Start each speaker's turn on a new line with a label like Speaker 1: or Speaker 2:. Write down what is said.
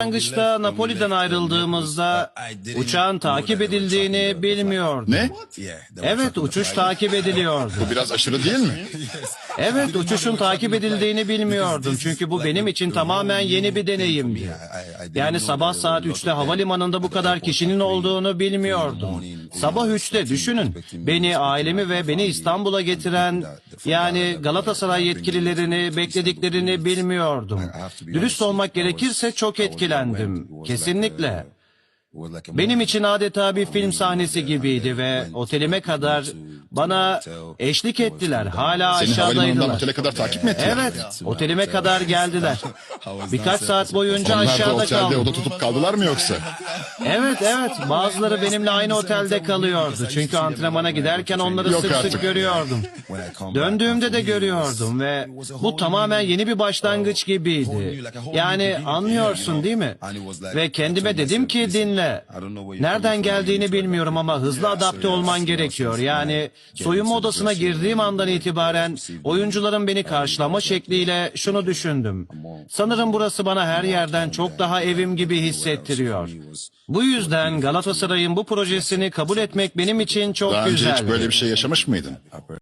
Speaker 1: Başlangıçta Napoli'den ayrıldığımızda uçağın takip edildiğini bilmiyordum.
Speaker 2: Ne?
Speaker 1: Evet uçuş takip ediliyordu.
Speaker 2: Bu biraz aşırı değil mi?
Speaker 1: Evet uçuşun takip edildiğini bilmiyordum. Çünkü bu benim için tamamen yeni bir deneyimdi. Yani sabah saat 3'te havalimanında bu kadar kişinin olduğunu bilmiyordum. Sabah 3'te düşünün. Beni, ailemi ve beni İstanbul'a getiren yani Galatasaray yetkililerini beklediklerini bilmiyordum. Dürüst olmak gerekirse çok etkilendim. Kesinlikle. Benim için adeta bir film sahnesi gibiydi ve otelime kadar bana eşlik ettiler. Hala
Speaker 2: Seni havalimanından
Speaker 1: aşağıdaydılar.
Speaker 2: otele kadar takip mi ettiler?
Speaker 1: Evet, otelime kadar geldiler. Birkaç saat boyunca
Speaker 2: Onlar da
Speaker 1: aşağıda
Speaker 2: otelde
Speaker 1: kaldım.
Speaker 2: oda tutup kaldılar mı yoksa?
Speaker 1: Evet, evet. Bazıları benimle aynı otelde kalıyordu. Çünkü antrenmana giderken onları
Speaker 2: Yok
Speaker 1: sık sık
Speaker 2: artık.
Speaker 1: görüyordum. Döndüğümde de görüyordum ve bu tamamen yeni bir başlangıç gibiydi. Yani anlıyorsun değil mi? Ve kendime dedim ki dinle. Nereden geldiğini bilmiyorum ama hızlı adapte olman gerekiyor. Yani soyunma odasına girdiğim andan itibaren oyuncuların beni karşılama şekliyle şunu düşündüm. Sanırım burası bana her yerden çok daha evim gibi hissettiriyor. Bu yüzden Galatasaray'ın bu projesini kabul etmek benim için çok
Speaker 2: Daha önce
Speaker 1: güzel.
Speaker 2: hiç böyle bir şey yaşamış mıydın?